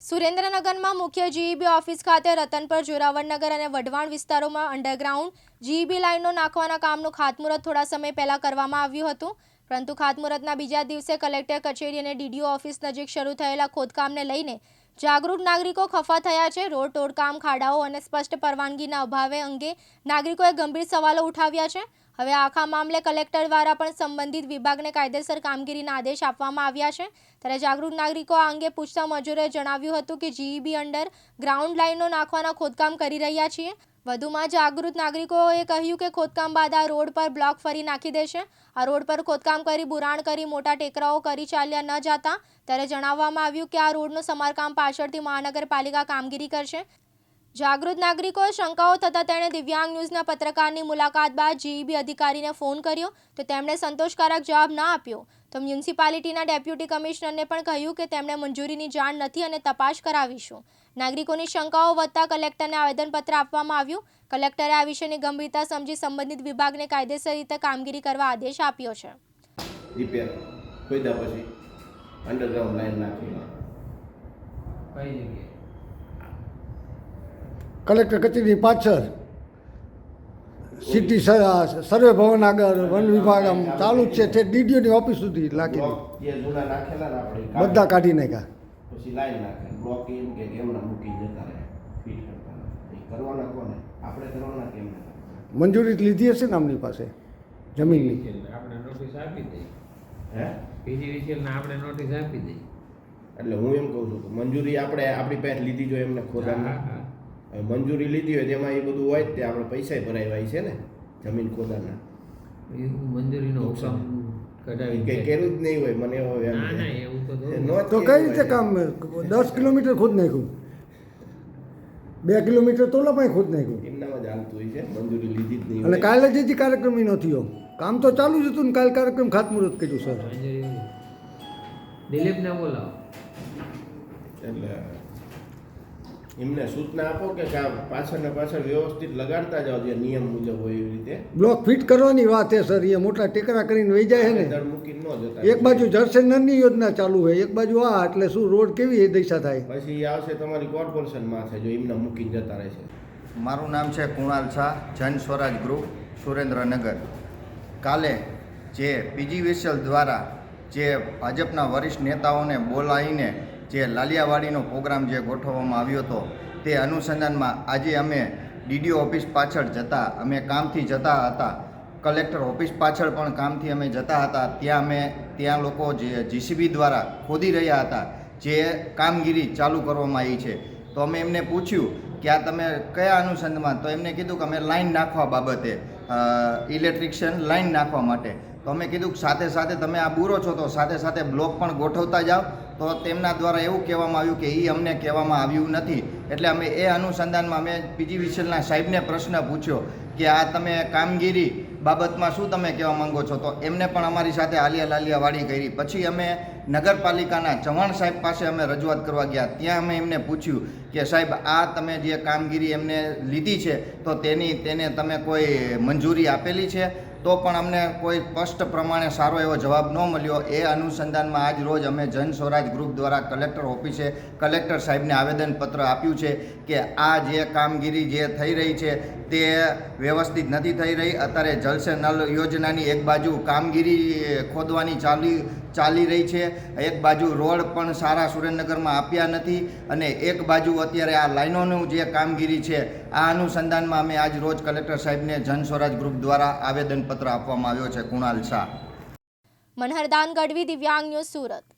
સુરેન્દ્રનગરમાં મુખ્ય GEB office ખાતે રતનપર જોરાવરનગર અને વઢવાણ વિસ્તારોમાં અંડરગ્રાઉન્ડ જીઈબી લાઇનો નાખવાના કામનું ખાતમુહૂર્ત થોડા સમય પહેલા કરવામાં આવ્યું હતું. પરંતુ ખાતમુહૂર્તના બીજા દિવસે કલેક્ટર કચેરી અને ડીડીઓ ઓફિસ નજીક શરૂ થયેલા ખોદકામને લઈને જાગૃત નાગરિકો ખફા થયા છે. રોડ તોડકામ, ખાડાઓ અને સ્પષ્ટ પરવાનગીના અભાવે અંગે નાગરિકોએ ગંભીર સવાલો ઉઠાવ્યા છે. હવે આખા મામલે કલેક્ટર દ્વારા પણ સંબંધિત વિભાગને કાયદેસર કામગીરીના આદેશ આપવામાં આવ્યા છે. ત્યારે જાગૃત નાગરિકો આ અંગે પૂછતા મજૂરોએ જણાવ્યું હતું કે જીઈબી અંડર ગ્રાઉન્ડ લાઇનો નાખવાના ખોદકામ કરી રહ્યા છીએ. વધુમાં જાગૃત નાગરિકોએ કહ્યું કે ખોદકામ બાદ આ રોડ પર બ્લોક ફરી નાખી દેશે. આ રોડ પર ખોદકામ કરી બુરાણ કરી, મોટા ટેકરાઓ કરી ચાલ્યા ન જતા. ત્યારે જણાવવામાં આવ્યું કે આ રોડનું સમારકામ પાછળથી મહાનગરપાલિકા કામગીરી કરશે. જાગૃત નાગરિકો શંકાઓ થતાં તેણે દિવ્યાંગ ન્યૂઝના પત્રકારની મુલાકાત બાદ જીઈબી અધિકારીને ફોન કર્યો તો તેમણે સંતોષકારક જવાબ ના આપ્યો. તો મ્યુનિસિપાલિટીના ડેપ્યુટી કમિશનરને પણ કહ્યું કે તેમણે મંજૂરીની જાણ નથી અને તપાસ કરાવીશું. નાગરિકોની શંકાઓ વધતા કલેક્ટરને આવેદનપત્ર આપવામાં આવ્યું. કલેક્ટરે આ વિષયની ગંભીરતા સમજી સંબંધિત વિભાગને કાયદેસર રીતે કામગીરી કરવા આદેશ આપ્યો છે. રિપેર પછી અંડરગ્રાઉન્ડ લાઈન નાખી કઈ જગ્યાએ? કલેક્ટર કચેરી પાછળ સિટી સર્વે ભવન આગળ વન વિભાગ આમ ચાલુ જ છે. તે ડીડીઓની ઓફિસ સુધી લાગી બ્લોક જે જૂના નાખેલા ને આપણે બધા કાઢી નાખ્યા. પછી લાઈન નાખે. બ્લોક એમ કે એમના મૂકી જતા રહે. ફિટ કરતા કરવાના કોને? આપણે કરવાના કેમ મંજૂરી લીધી હશે ને આમની પાસે? જમીનની? આપણે નોટિસ આપી દઈ હે? આપણે નોટિસ આપી દઈ એટલે હું એમ કહું છું કે મંજૂરી આપણે આપણી પાસે લીધી જો એમને ખોદાની મંજૂરી લીધી હોય તેમાં એ બધું હોય જ તે આપણે પૈસા ભરાય છે ને જમીન ખોદાના. એ મંજૂરીનો હુકમ કંઈ કર્યું જ નહીં હોય મને એવો એમ ના ના એવું તો તો કઈ રીતે કામ દસ કિલોમીટર ખુદ નાખ્યું? બે કિલોમીટર તોલા પણ ખુદ નાખ્યું? એમનામાં જ હાલતું હોય છે મંજૂરી લીધી જ નહીં અને કાલે જે કાર્યક્રમ ઈ થયો. કામ તો ચાલુ જ હતું ને કાલે કાર્યક્રમ ખાતમુહૂર્ત કર્યું સર. દિલીપને બોલાવો. એટલે એમને સૂચના આપો કે પાછળ ને પાછળ વ્યવસ્થિત લગાડતા જાઓ જે નિયમ મુજબ હોય એવી રીતે. બ્લોક ફિટ કરવાની વાત છે સર. એ મોટા ટેકરા કરીને વહી જાય છે ને. દર મૂકીને ન જતા. એક બાજુ જળસેનની યોજના ચાલુ હોય એક બાજુ આ એટલે શું રોડ કેવી એ દિશા થાય? પછી આવશે તમારી કોર્પોરેશન છે જો એમને મૂકીને જતા રહેશે મારું નામ છે કુણાલ શાહ જન સ્વરાજ ગ્રુપ સુરેન્દ્રનગર. કાલે જે પીજી વિસલ દ્વારા જે ભાજપના વરિષ્ઠ નેતાઓને બોલાવીને જે લાલિયાવાડીનો પ્રોગ્રામ જે ગોઠવવામાં આવ્યો હતો, તે અનુસંધાનમાં આજે અમે ડીડીઓ ઓફિસ પાછળ જતા, અમે કામથી જતા હતા. કલેક્ટર ઓફિસ પાછળ પણ કામથી અમે જતા હતા. ત્યાં અમે, ત્યાં લોકો જે જીસીબી દ્વારા ખોદી રહ્યા હતા, જે કામગીરી ચાલુ કરવામાં આવી છે. તો અમે એમને પૂછ્યું કે આ તમે કયા અનુસંધાનમાં? તો એમને કીધું કે અમે લાઈન નાખવા બાબતે ઇલેક્ટ્રિશિયન લાઈન નાખવા માટે. તો અમે કીધું કે સાથે સાથે તમે આ બુરો છો, તો સાથે સાથે બ્લોક પણ ગોઠવતા જાઓ. તો તેમના દ્વારા એવું કહેવામાં આવ્યું કે એ અમને કહેવામાં આવ્યું નથી. એટલે અમે એ અનુસંધાનમાં અમે પીજી વિશેલના સાહેબને પ્રશ્ન પૂછ્યો કે આ તમે કામગીરી બાબતમાં શું તમે કહેવા માંગો છો? તો એમને પણ અમારી સાથે આલિયા લાલિયા વાડી કરી. પછી અમે નગરપાલિકાના ચૌહાણ સાહેબ પાસે અમે રજૂઆત કરવા ગયા. ત્યાં અમે એમને પૂછ્યું કે સાહેબ, આ તમે જે કામગીરી એમને લીધી છે, તો તેની, તેને તમે કોઈ મંજૂરી આપેલી છે? તો પણ અમને કોઈ સ્પષ્ટ પ્રમાણે સારો એવો જવાબ ન મળ્યો. એ અનુસંધાનમાં આજ રોજ અમે જન સ્વરાજ ગ્રુપ દ્વારા કલેક્ટર ઓફિસે કલેક્ટર સાહેબને આવેદનપત્ર આપ્યું છે. કે આ જે કામગીરી જે થઈ રહી છે તે વ્યવસ્થિત નથી થઈ રહી. અત્યારે જલસે નલ યોજનાની એક બાજુ કામગીરી ખોદવાની ચાલી ચાલી રહી છે. એક બાજુ રોડ પણ સારા સુરેન્દ્રનગરમાં આપ્યા નથી અને એક બાજુ અત્યારે આ લાઇનોનું જે કામગીરી છે, આ અનુસંધાનમાં અમે આજ રોજ કલેક્ટર સાહેબને જન સ્વરાજ ગ્રુપ દ્વારા આવેદનપત્ર આપવામાં આવ્યો છે કુણાલ શાહ. મનહરદાન ગઢવી, દિવ્યાંગ ન્યૂઝ સુરત.